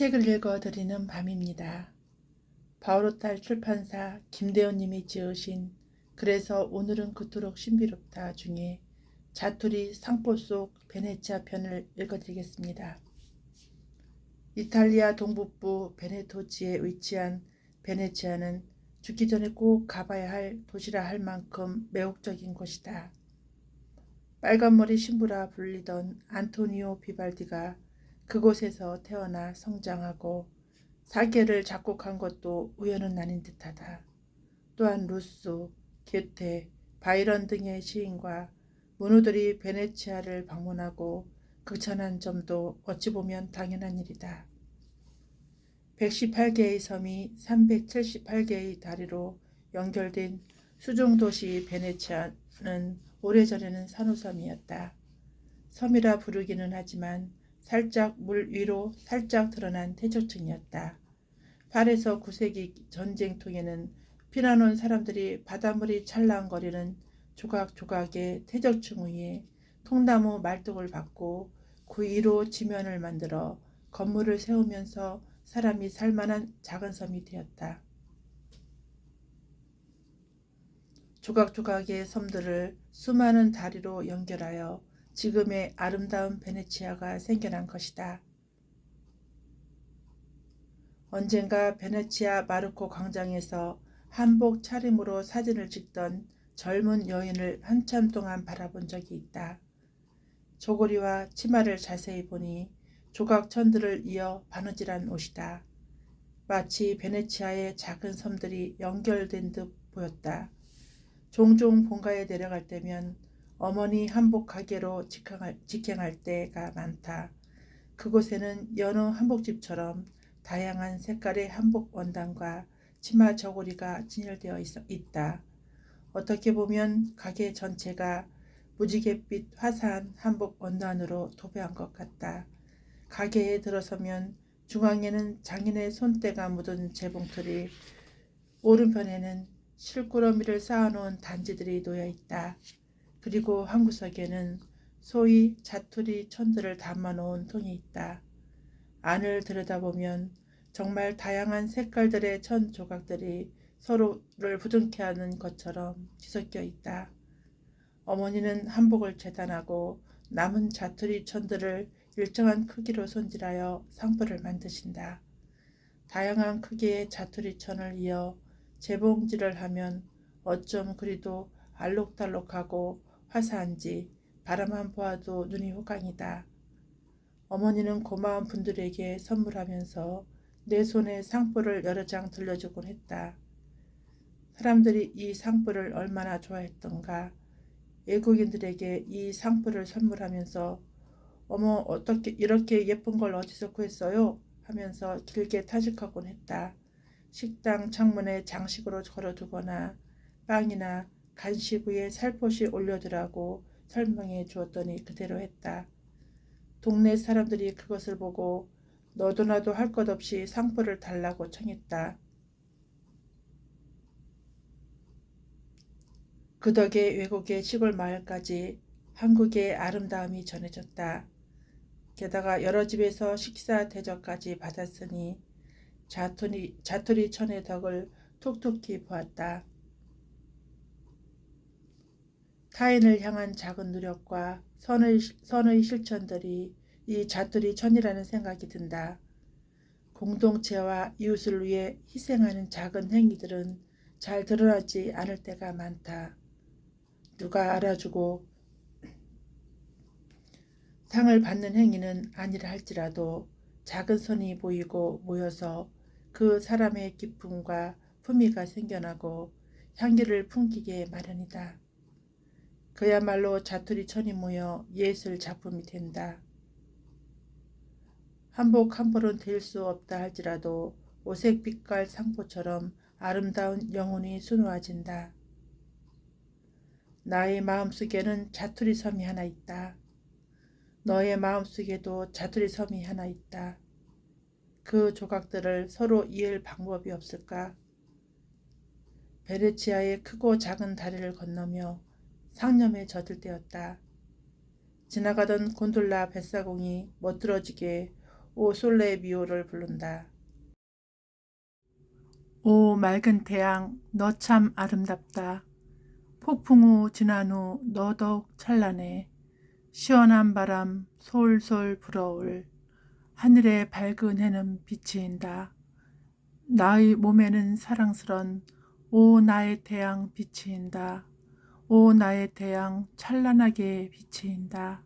책을 읽어드리는 밤입니다. 바오로딸 출판사 김대원님이 지으신 그래서 오늘은 그토록 신비롭다 중에 자투리 상포 속 베네치아 편을 읽어드리겠습니다. 이탈리아 동북부 베네토지에 위치한 베네치아는 죽기 전에 꼭 가봐야 할 도시라 할 만큼 매혹적인 곳이다. 빨간머리 신부라 불리던 안토니오 비발디가 그곳에서 태어나 성장하고 사계를 작곡한 것도 우연은 아닌 듯하다. 또한 루소, 게테, 바이런 등의 시인과 문우들이 베네치아를 방문하고 극찬한 점도 어찌 보면 당연한 일이다. 118개의 섬이 378개의 다리로 연결된 수중도시 베네치아는 오래전에는 산호섬이었다. 섬이라 부르기는 하지만 살짝 물 위로 살짝 드러난 태적층이었다. 8에서 9세기 전쟁통에는 피난온 사람들이 바닷물이 찰랑거리는 조각조각의 태적층 위에 통나무 말뚝을 박고 그 위로 지면을 만들어 건물을 세우면서 사람이 살만한 작은 섬이 되었다. 조각조각의 섬들을 수많은 다리로 연결하여 지금의 아름다운 베네치아가 생겨난 것이다. 언젠가 베네치아 마르코 광장에서 한복 차림으로 사진을 찍던 젊은 여인을 한참 동안 바라본 적이 있다. 조고리와 치마를 자세히 보니 조각천들을 이어 바느질한 옷이다. 마치 베네치아의 작은 섬들이 연결된 듯 보였다. 종종 본가에 내려갈 때면 어머니 한복 가게로 직행할, 때가 많다. 그곳에는 여느 한복집처럼 다양한 색깔의 한복 원단과 치마 저고리가 진열되어 있, 다 어떻게 보면 가게 전체가 무지갯빛 화사한 한복 원단으로 도배한 것 같다. 가게에 들어서면 중앙에는 장인의 손때가 묻은 재봉틀이 오른편에는 실꾸러미를 쌓아놓은 단지들이 놓여 있다. 그리고 한 구석에는 소위 자투리 천들을 담아놓은 통이 있다. 안을 들여다보면 정말 다양한 색깔들의 천 조각들이 서로를 부둥켜 하는 것처럼 뒤섞여 있다. 어머니는 한복을 재단하고 남은 자투리 천들을 일정한 크기로 손질하여 상부를 만드신다. 다양한 크기의 자투리 천을 이어 재봉질을 하면 어쩜 그리도 알록달록하고 화사한지 바라만 보아도 눈이 호강이다. 어머니는 고마운 분들에게 선물하면서 내 손에 상뿔을 여러 장 들려주곤 했다. 사람들이 이 상뿔을 얼마나 좋아했던가. 외국인들에게 이 상뿔을 선물하면서 어머 어떻게 이렇게 예쁜 걸 어디서 구했어요? 하면서 길게 타직하곤 했다. 식당 창문에 장식으로 걸어두거나 빵이나 간식 위에 살포시 올려두라고 설명해 주었더니 그대로 했다. 동네 사람들이 그것을 보고 너도 나도 할 것 없이 상표를 달라고 청했다. 그 덕에 외국의 시골 마을까지 한국의 아름다움이 전해졌다. 게다가 여러 집에서 식사 대접까지 받았으니 자투리, 자투리 천의 덕을 톡톡히 보았다. 타인을 향한 작은 노력과 선의, 선의 실천들이 이 자투리 천이라는 생각이 든다. 공동체와 이웃을 위해 희생하는 작은 행위들은 잘 드러나지 않을 때가 많다. 누가 알아주고 상을 받는 행위는 아니라 할지라도 작은 선이 보이고 모여서 그 사람의 기쁨과 품위가 생겨나고 향기를 풍기게 마련이다. 그야말로 자투리 천이 모여 예술 작품이 된다. 한복 한 벌은 될 수 없다 할지라도 오색 빛깔 상포처럼 아름다운 영혼이 수놓아진다. 나의 마음속에는 자투리 섬이 하나 있다. 너의 마음속에도 자투리 섬이 하나 있다. 그 조각들을 서로 이을 방법이 없을까? 베네치아의 크고 작은 다리를 건너며 상념에 젖을 때였다. 지나가던 곤돌라 뱃사공이 멋들어지게 오 솔레 미오를 부른다. 오 맑은 태양 너 참 아름답다. 폭풍 후 지난 후 너 더욱 찬란해. 시원한 바람 솔솔 불어올 하늘의 밝은 해는 비치인다. 나의 몸에는 사랑스런 오 나의 태양 비치인다. 오 나의 태양 찬란하게 비치인다.